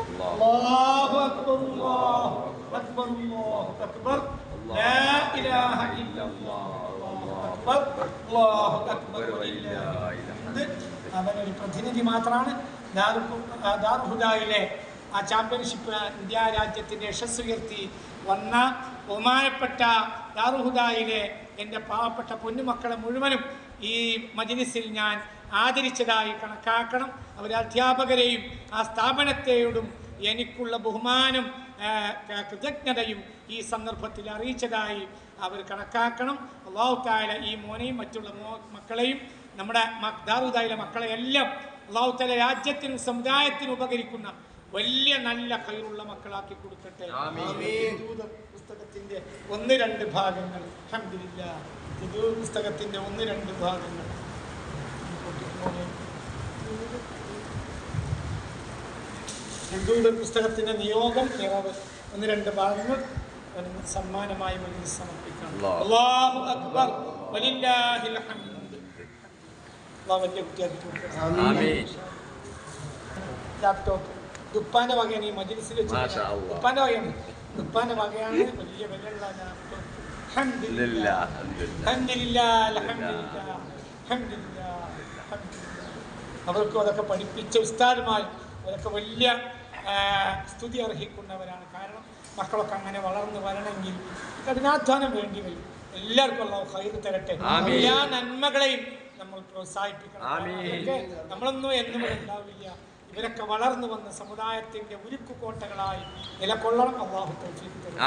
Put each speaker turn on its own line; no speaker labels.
അല്ലാഹു അക്ബർ അല്ലാഹു അക്ബർ അല്ലാഹു അക്ബർ ലാ ഇലാഹ ഇല്ലല്ലാഹ് അക്ബർ അല്ലാഹു അക്ബർ ഹംദ് അവനൊരു പ്രതിനിധി മാത്രമാണ് ദാർഹുദായിലെ ആ ചാമ്പ്യൻഷിപ്പ് ഇന്ത്യ രാജ്യത്തിന്റെ യശസ് വന്ന ബഹുമാനപ്പെട്ട ദാർഹുദായിലെ എന്റെ പാവപ്പെട്ട പൊന്നുമക്കളെ മുഴുവനും ഈ മജിലിസിൽ ഞാൻ ആദരിച്ചതായി കണക്കാക്കണം. അവരെ അധ്യാപകരെയും ആ സ്ഥാപനത്തെയോടും എനിക്കുള്ള ബഹുമാനം കൃതജ്ഞതയും ഈ സന്ദർഭത്തിൽ അറിയിച്ചതായി അവർ കണക്കാക്കണം. അള്ളാഹു താല ഈ മോനെയും മറ്റുള്ള മോ മക്കളെയും നമ്മുടെ ദാറുദായിലെ മക്കളെയെല്ലാം അള്ളാഹു താല രാജ്യത്തിനും സമുദായത്തിനും ഉപകരിക്കുന്ന വലിയ നല്ല കയ്യിലുള്ള മക്കളാക്കി കൊടുക്കട്ടെ. പുസ്തകത്തിന്റെ ഒന്ന് രണ്ട് ഭാഗങ്ങൾ. പുസ്തകത്തിന്റെ ഒന്ന് രണ്ട് ഭാഗങ്ങൾ. ഹിന്ദുവിന്റെ പുസ്തകത്തിന്റെ നിയോഗം ഒന്ന് രണ്ട് ഭാഗങ്ങൾ സമ്മാനമായി മജീസ് സമർപ്പിക്കണം അക്ബർ. വലില്ലാഹിൽ ഹംദ്. കുട്ടിയാക്കി. ലാപ്ടോപ്പ്. ദുപ്പാന്റെ വകയാണ് ഈ മജിലിസിൽ വെച്ച് വകയാണ്. ദുപ്പാന്റെ വകയാണ് വലിയ വിലയുള്ള ലാപ്ടോപ്പ്.
ഇല്ലില്ല,
അൽഹംദുലില്ലാ.
അൽഹംദുലില്ലാ.
അൽഹംദുലില്ലാ, അൽഹംദുലില്ലാ, അൽഹംദുലില്ലാ, അൽഹംദുലില്ലാ. അവർക്കും അതൊക്കെ പഠിപ്പിച്ച ഉസ്താദുമായി അതൊക്കെ വലിയ സ്തുതി അർഹിക്കുന്നവരാണ്. കാരണം മക്കളൊക്കെ അങ്ങനെ വളർന്നു വരണമെങ്കിൽ കഠിനാധ്വാനം വേണ്ടി വരും. എല്ലാവർക്കും ഉള്ള ഹൈർ തരട്ടെ. എല്ലാ നന്മകളെയും നമ്മൾ പ്രോത്സാഹിപ്പിക്കണം. നമ്മളൊന്നും എന്നും ഉണ്ടാവില്ല. ഇവരൊക്കെ വളർന്നു വന്ന സമുദായത്തിന്റെ ഉരുക്കു കോട്ടകളായി നിലകൊള്ളണം. അള്ളാഹു തൗഫീഖ് തരും.